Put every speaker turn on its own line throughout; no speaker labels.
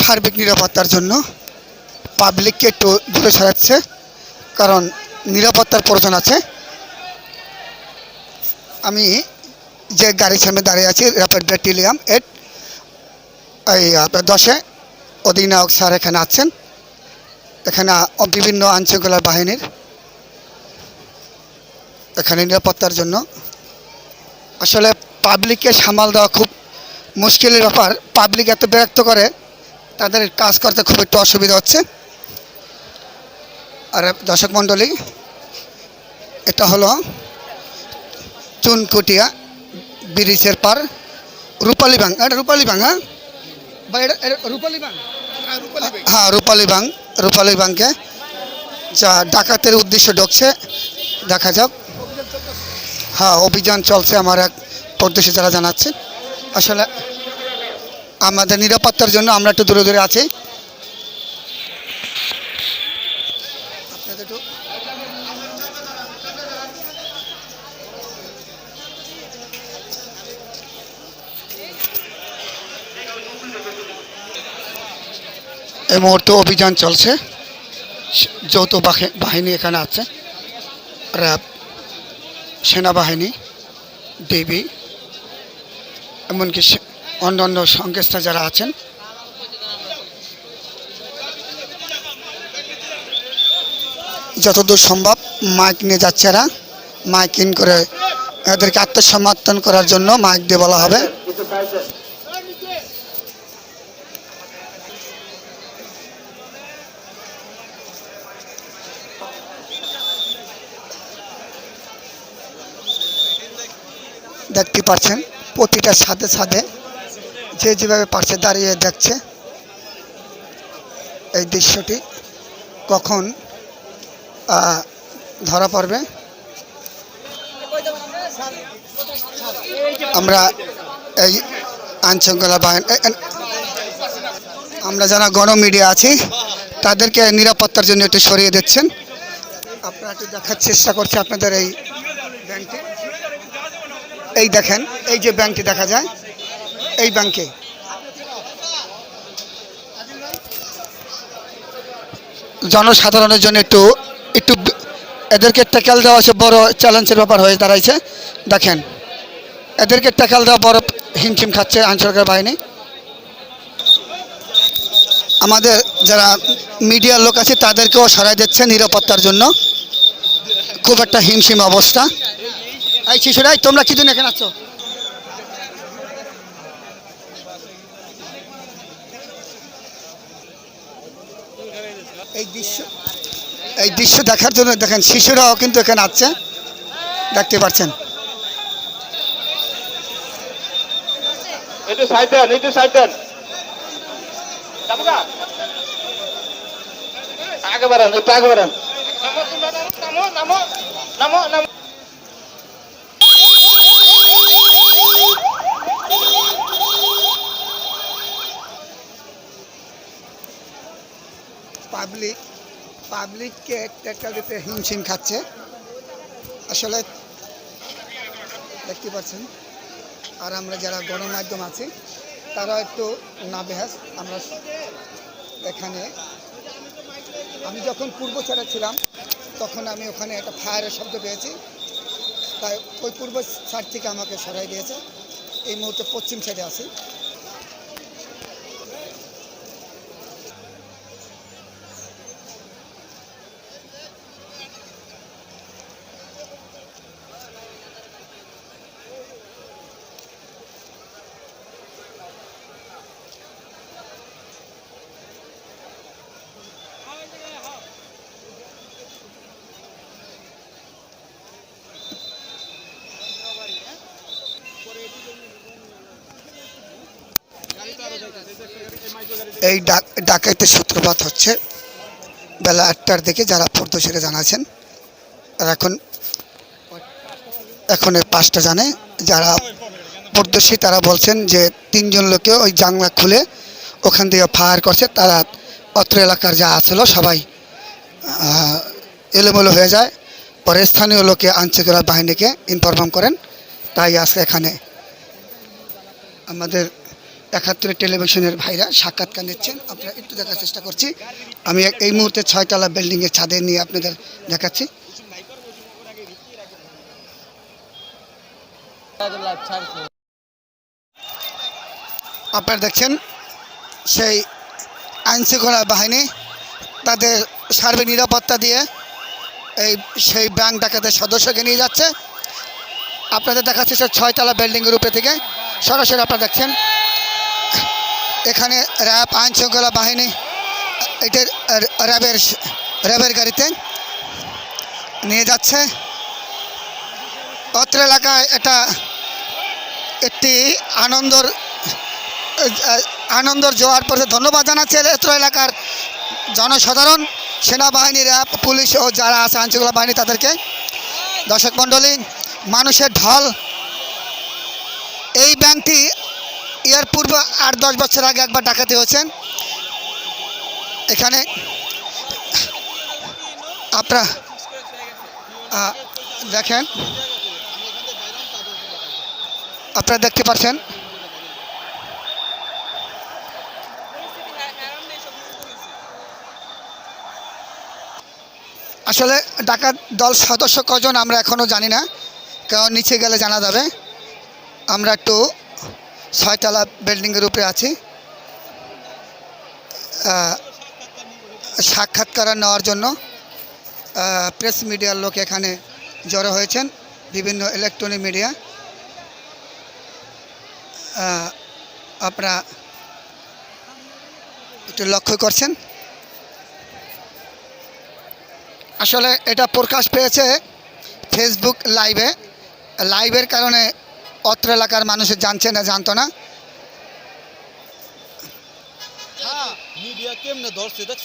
সার্বিক নিরাপত্তার জন্য পাবলিককে একটু দূরে সরাচ্ছে, কারণ নিরাপত্তার প্রয়োজন আছে। আমি যে গাড়ির সামনে দাঁড়িয়ে আছি র্যাপিড ব্যাটালিয়াম এট এই, আপনার দশে অধিনায়ক স্যার এখানে আছেন। এখানে বিভিন্ন আইনশৃঙ্খলা বাহিনীর এখানে নিরাপত্তার জন্য। আসলে পাবলিককে সামাল দেওয়া খুব মুশকিলের ব্যাপার। পাবলিক এত বিরক্ত করে তাদের কাজ করতে খুব একটু অসুবিধা হচ্ছে। আর দর্শক মণ্ডলী এটা হলো চুনকুটিয়া ব্রিজের পার রূপালী বাং এটা রূপালী বাং হ্যাঁ? বা এটা রূপালী বাং হ্যাঁ রূপালী বাং রূপালী বাংকে যা ডাকাতের উদ্দেশ্য ঢুকছে। দেখা যাক। হ্যাঁ অভিযান চলছে আমার এক পদ্মশী যারা জানাচ্ছে। আসলে আমাদের নিরাপত্তার জন্য আমরা একটু দূরে দূরে আছি। এই মুহূর্তে অভিযান চলছে। যৌথ বাহিনী এখানে আছে। র্যাব, সেনাবাহিনী, ডিবি, এমনকি অন্যান্য সংস্থা যারা আছেন। যতদূর সম্ভব মাইক নিয়ে যাচ্ছে এরা। মাইক ইন করে এদেরকে আত্মসমর্থন করার জন্য মাইক দিয়ে বলা হবে। দেখতে পাচ্ছেন, প্রতিটা সাথে সাথে যে যেভাবে পারছে দাঁড়িয়ে দেখছে এই দৃশ্যটি কখন ধরা পড়বে? আমরা এই আইনশৃঙ্খলা বাহিনী আমরা যারা গণ মিডিয়া আছি, তাদেরকে নিরাপত্তার জন্য একটু সরিয়ে দিচ্ছেন। আপনারা একটু দেখার চেষ্টা করছি আপনাদের এই ব্যাংকটি। এই দেখেন, এই যে ব্যাংকটি দেখা যায় এই ব্যাংকে জনসাধারণের জন্য একটু একটু এদেরকে ট্যাকেল দেওয়া হচ্ছে, বড় চ্যালেঞ্জের ব্যাপার হয়ে দাঁড়াইছে। দেখেন, এদেরকে ট্যাকেল দেওয়া বড় হিমশিম খাচ্ছে আইন সরকার বাহিনী। আমাদের যারা মিডিয়ার লোক আছে, তাদেরকেও সরাই দিচ্ছে নিরাপত্তার জন্য। খুব একটা হিমশিম অবস্থা। এই শিশুরাই, তোমরা কি দিন এখানে আছো? এই দৃশ্য এই দৃশ্য দেখার জন্য দেখেন শিশুরাও কিন্তু এখানে আছে। দেখতে পাচ্ছেন।
একটু সাইড দেন একটু সাইড দেন আগে বাড়ান একটু আগে বাড়ান। নামো নামো নামো নামো।
পাবলিককে ট্যাক্টার দিতে হিমশিম খাচ্ছে। আসলে দেখতে পাচ্ছেন, আর আমরা যারা গণমাধ্যম আছি তারা একটু নাবেহাস। আমরা এখানে, আমি যখন পূর্ব ছাড়া ছিলাম, তখন আমি ওখানে একটা ফায়ারের শব্দ পেয়েছি। তাই ওই পূর্ব সাইড থেকে আমাকে সরাই দিয়েছে। এই মুহূর্তে পশ্চিম সাইডে আছি। এই ডাক ডাকাইতের সূত্রপাত হচ্ছে। বেলা আটটার দিকে যারা প্রত্যক্ষে জানাচ্ছেন আর এখন এখন এই পাঁচটা জানে। যারা প্রত্যক্ষী তারা বলছেন যে তিনজন লোকে ওই জানলা খুলে ওখান থেকে ফায়ার করছে। তারা অত্র এলাকার যা আসলো সবাই এলোমেলো হয়ে যায়। পরে স্থানীয় লোকে আইনশৃঙ্খলা বাহিনীকে ইনফরমাম করেন। তাই আজকে এখানে আমাদের একাত্তরের টেলিভিশনের ভাইরা সাক্ষাৎকার নিচ্ছেন। আপনারা একটু দেখার চেষ্টা করছি। আমি এই মুহূর্তে ছয়তলা বিল্ডিংয়ের ছাদে নিয়ে আপনাদের দেখাচ্ছি। আপনারা দেখছেন সেই আইনশৃঙ্খলা বাহিনী তাদের সার্বিক নিরাপত্তা দিয়ে এই সেই ব্যাংক ডাকাতের সদস্যকে নিয়ে যাচ্ছে। আপনাদের দেখাচ্ছে সে ছয়তলা বিল্ডিংয়ের উপরে থেকে। সরাসরি আপনারা দেখছেন এখানে র্যাব আইন শৃঙ্খলা বাহিনী, এটা র্যাবের র্যাবের গাড়িতে নিয়ে যাচ্ছে। অত্র এলাকায় এটা একটি আনন্দর আনন্দর জোয়ার পড়ে ধন্যবাদ জানাচ্ছে এত্র এলাকার জনসাধারণ, সেনাবাহিনী, র্যাব, পুলিশ ও যারা আছে আইনশৃঙ্খলা বাহিনী তাদেরকে। দর্শক মণ্ডলী, মানুষের ঢল, এই ব্যাংকটি এর পূর্বে আট দশ বছর আগে একবার ডাকাতি হয়েছেন এখানে আপনারা দেখেন, আপনারা দেখতে পাচ্ছেন। আসলে ডাকাত দল সদস্য কজন আমরা এখনও জানি না কারণ নিচে গেলে জানা যাবে। আমরা একটু ছয়তলা বিল্ডিংয়ের উপরে আছি। সাক্ষাৎকার নেওয়ার জন্য প্রেস মিডিয়ার লোক এখানে জড়ো হয়েছেন, বিভিন্ন ইলেকট্রনিক মিডিয়া আপনারা একটু লক্ষ্য করছেন। আসলে এটা প্রকাশ পেয়েছে ফেসবুক লাইভে লাইভের কারণে অত্র এলাকার মানুষ জানছে না জানতো না?
মিডিয়া কেমনে ধরছে দেখছ?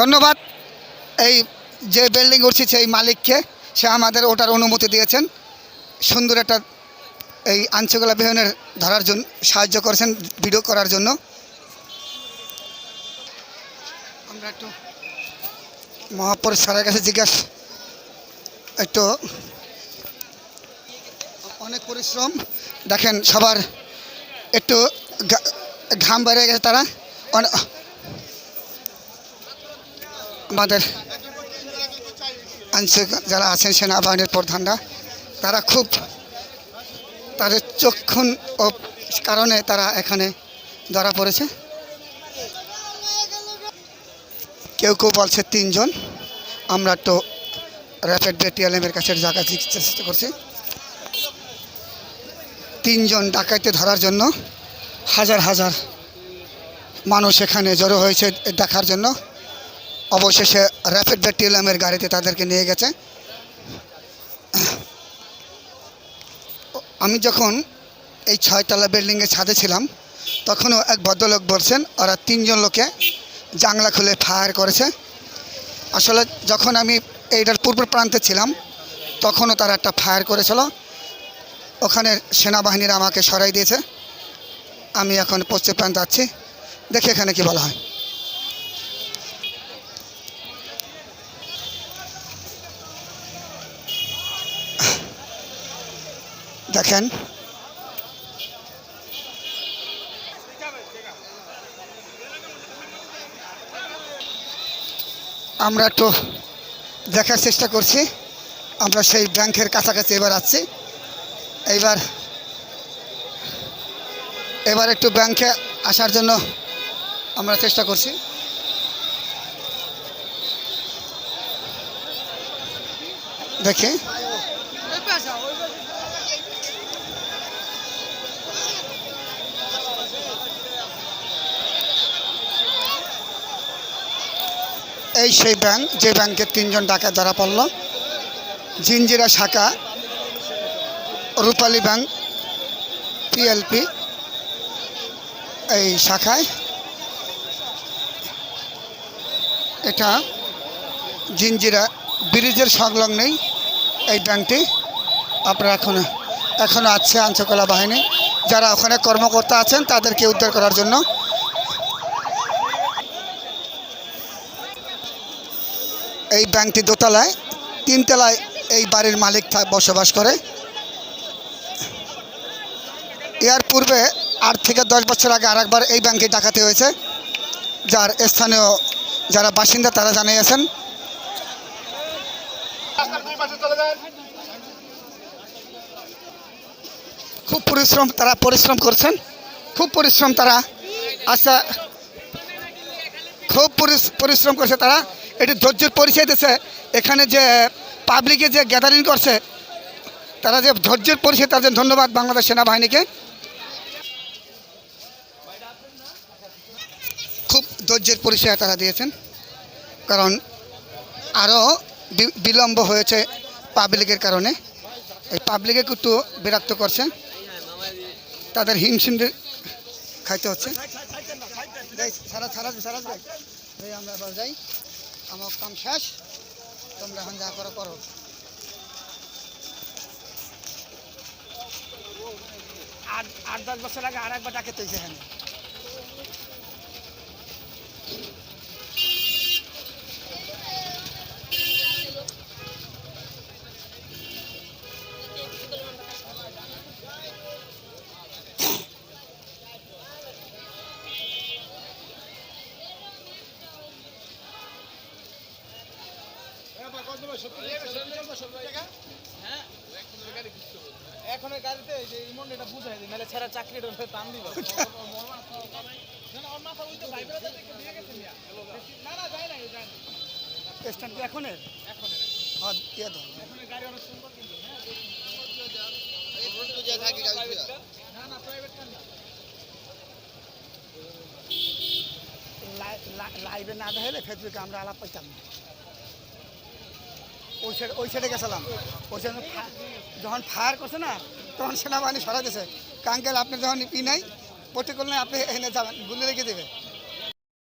ধন্যবাদ। এই যে বিল্ডিং উঠছে সেই মালিককে সে আমাদের ওটার অনুমতি দিয়েছেন। সুন্দর একটা এই আঞ্চলিক বিহনের ধরার জন্য সাহায্য করেছেন ভিডিও করার জন্য। আমরা একটু মহাপৌর স্যারের কাছে জিজ্ঞাসা একটু অনেক পরিশ্রম। দেখেন সবার একটু ঘাম বেড়ে গেছে তারা। আমাদের আঞ্চলিক যারা আছেন সেনাবাহিনীর প্রধানরা, তারা খুব তাদের চক্ষুণ ও কারণে তারা এখানে ধরা পড়েছে। কেউ কেউ বলছে তিনজন। আমরা তো র্যাপিড বেটিএলএমের কাছে জায়গা চেষ্টা করছি। তিনজন ডাকাইতে ধরার জন্য হাজার হাজার মানুষ এখানে জড়ো হয়েছে দেখার জন্য। অবশেষে র্যাপিড ব্যাটেলিয়ামের গাড়িতে তাদেরকে নিয়ে গেছে। আমি যখন এই ছয়তলা বিল্ডিংয়ের ছাদে ছিলাম, তখনও এক ভদ্রলোক বলছেন, ওরা তিনজন লোকে জাংলা খুলে ফায়ার করেছে। আসলে যখন আমি এইটার পূর্ব প্রান্তে ছিলাম, তখনও তারা একটা ফায়ার করেছিল। ওখানে সেনাবাহিনীরা আমাকে সরাই দিয়েছে। আমি এখন পশ্চিম প্রান্ত যাচ্ছি দেখি এখানে কি বলা হয়। দেখেন। আমরা একটু দেখার চেষ্টা করছি। আমরা সেই ব্যাংকের কাছাকাছি এবার আছি। এইবার, এবার একটু ব্যাংকে আসার জন্য আমরা চেষ্টা করছি। দেখি। এই সেই ব্যাংক, যে ব্যাংকের তিনজন ডাকাত ধরা পড়ল জিঞ্জিরা শাখা রূপালী ব্যাংক পিএলপি এই শাখায়। এটা জিঞ্জিরা ব্রিজের সংলগ্নেই এই ব্যাংকটি। আপনারা এখন এখনও আছে আঞ্চকলা বাহিনী। যারা ওখানে কর্মকর্তা আছেন, তাদেরকে উদ্ধার করার জন্য। এই ব্যাংকটি দোতলায়, তিনতলায় এই বাড়ির মালিক বসবাস করে। এর পূর্বে আট থেকে দশ বছর আগে আরেকবার এই ব্যাংকে ডাকাতি হয়েছে, যার স্থানীয় যারা বাসিন্দা তারা জানিয়েছেন। খুব পরিশ্রম তারা পরিশ্রম করছেন, খুব পরিশ্রম তারা আচ্ছা খুব পরিশ্রম করছে তারা। এটি ধৈর্যের পরিচয় দিচ্ছে এখানে যে পাবলিকে যে গ্যাদারিং করছে, তারা যে ধৈর্যের পরিচয়, তার জন্য ধন্যবাদ বাংলাদেশ সেনাবাহিনীকে খুব ধৈর্যের পরিচয় তারা দিয়েছেন। কারণ আরও বি- বিলম্ব হয়েছে পাবলিকের কারণে। এই পাবলিকে একটু বিরক্ত করছে। তাদের হিমশিম খাইতে হচ্ছে। সারা সারা সারা যাই আমরা এবার যাই। আমার কাম শেষ। তোমরা এখন যা করো করো। আট আট দশ বছর আগে আর একবার ডাকে এখানে
এখন গাড়িতে যে ইমন এটা বুঝাই দিই নাহলে ছেড়া চাকরিটা টান দিবা।
এখনের? হ্যাঁ লাইভে না দেখলে ফেসবুকে আমরা আলাপ পাইতাম না। ওই সাইডে ওই সাইডে গেছিলাম। ওই সাইডে যখন ফায়ার করছে না, তখন সেনাবাহিনী সরাই দিয়েছে কাঙ্কেল, আপনি যখন ই নাই, প্রতিকূল নাই, আপনি এনে যাবেন, গুলি রেখে দেবে।